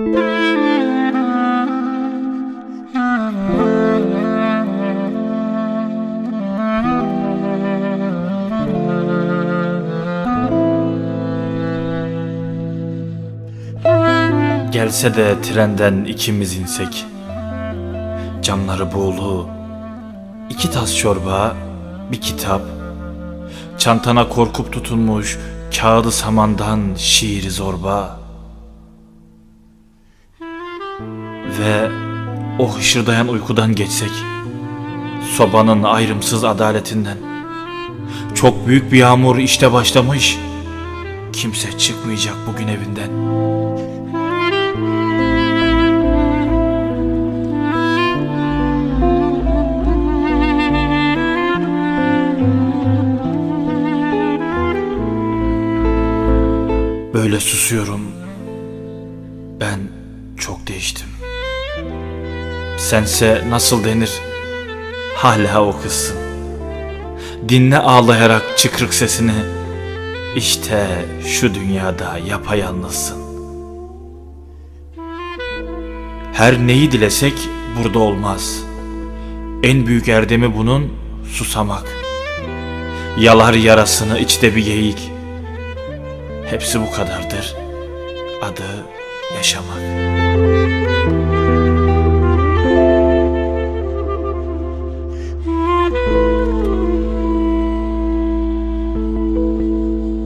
Gelse de trenden ikimiz insek. Camları buğulu iki tas çorba Bir kitap. Çantana korkup tutunmuş Kağıdı samandan şiiri zorba Ve o hışırdayan uykudan geçsek Sobanın ayrımsız adaletinden Çok büyük bir yağmur işte başlamış Kimse çıkmayacak bugün evinden Böyle susuyorum. Ben çok değiştim. Sense nasıl denir? Hala o kızsın. Dinle ağlayarak çıkrık sesini. İşte şu dünyada yapayalnızsın. Her neyi dilesek burada olmaz. En büyük erdemi bunun susamak. Yalar yarasını içte bir geyik. Hepsi bu kadardır. Adı yaşamak.